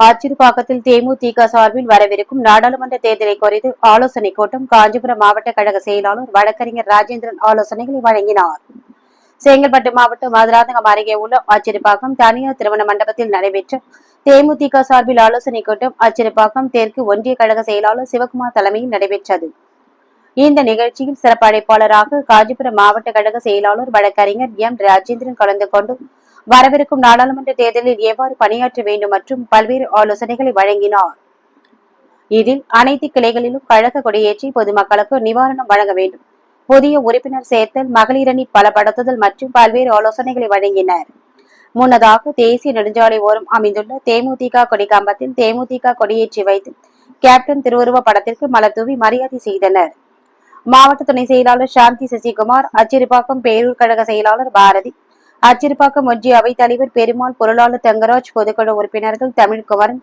ஆச்சிறுபாக்கத்தில் தேமுதிக சார்பில் வரவிருக்கும் நாடாளுமன்ற தேர்தலை குறித்து ஆலோசனை கூட்டம் காஞ்சிபுரம் மாவட்ட கழக செயலாளர் வழக்கறிஞர் ராஜேந்திரன் ஆலோசனைகளை வழங்கினார். செங்கல்பட்டு மாவட்டம் மதுராந்தகம் அருகே உள்ள ஆச்சிறுபாக்கம் தனியார் திருமண மண்டபத்தில் நடைபெற்ற தேமுதிக சார்பில் ஆலோசனை கூட்டம் ஆச்சிறுபாக்கம் தெற்கு ஒன்றிய கழக செயலாளர் சிவகுமார் தலைமையில் நடைபெற்றது. இந்த நிகழ்ச்சியில் சிறப்பு அழைப்பாளராக காஞ்சிபுரம் மாவட்ட கழக செயலாளர் வழக்கறிஞர் எம். ராஜேந்திரன் கலந்து கொண்டு வரவிருக்கும் நாடாளுமன்ற தேர்தலில் எவ்வாறு பணியாற்ற வேண்டும் மற்றும் பல்வேறு ஆலோசனைகளை வழங்கினார். இதில் அனைத்து கிளைகளிலும் கழக கொடியேற்றி பொதுமக்களுக்கு நிவாரணம் வழங்க வேண்டும். புதிய உறுப்பினர் சேர்த்தல் மகளிரணி பலப்படுத்துதல் மற்றும் பல்வேறு ஆலோசனைகளை வழங்கினர். முன்னதாக தேசிய நெடுஞ்சாலை ஓரம் அமைந்துள்ள தேமுதிக கொடி கம்பத்தில் தேமுதிக கொடியேற்றி வைத்து கேப்டன் திருவுருவ படத்திற்கு மலர் தூவி மரியாதை செய்தனர். மாவட்ட துணை செயலாளர் சாந்தி சசிகுமார் அச்சிறுபாக்கம் பேரூர் கழக செயலாளர் பாரதி அச்சிறுபாக்கம் ஒன்றிய அவைத் தலைவர் பெருமாள் பொருளாளர் தங்கராஜ் பொதுக்குழு உறுப்பினர்கள் தமிழ்குமரன்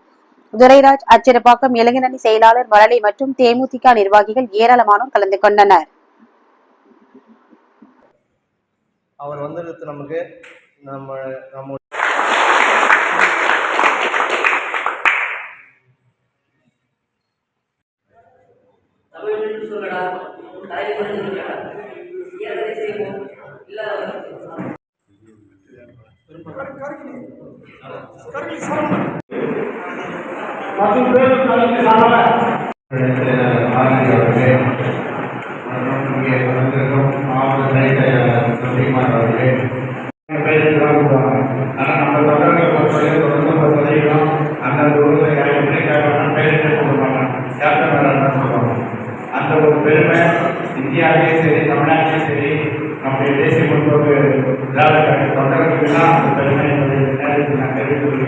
துரைராஜ் அச்சிறுபாக்கம் இளைஞரணி செயலாளர் மரளி மற்றும் தேமுதிக நிர்வாகிகள் ஏராளமானோர் கலந்து கொண்டனர். அவர் வந்ததுக்கு நமக்கு. நம்ம நம்ம தமிழ் சொல்லடா தலைவர் சொல்லடா அந்த ஒரு பெருமை இந்தியாவிலே சரி தமிழ்நாட்டிலே சரி நம்முடைய தேசிய முற்போக்கு திராவிட கழக தொண்டர்களுக்கு தான் அந்த பெருமை என்பதை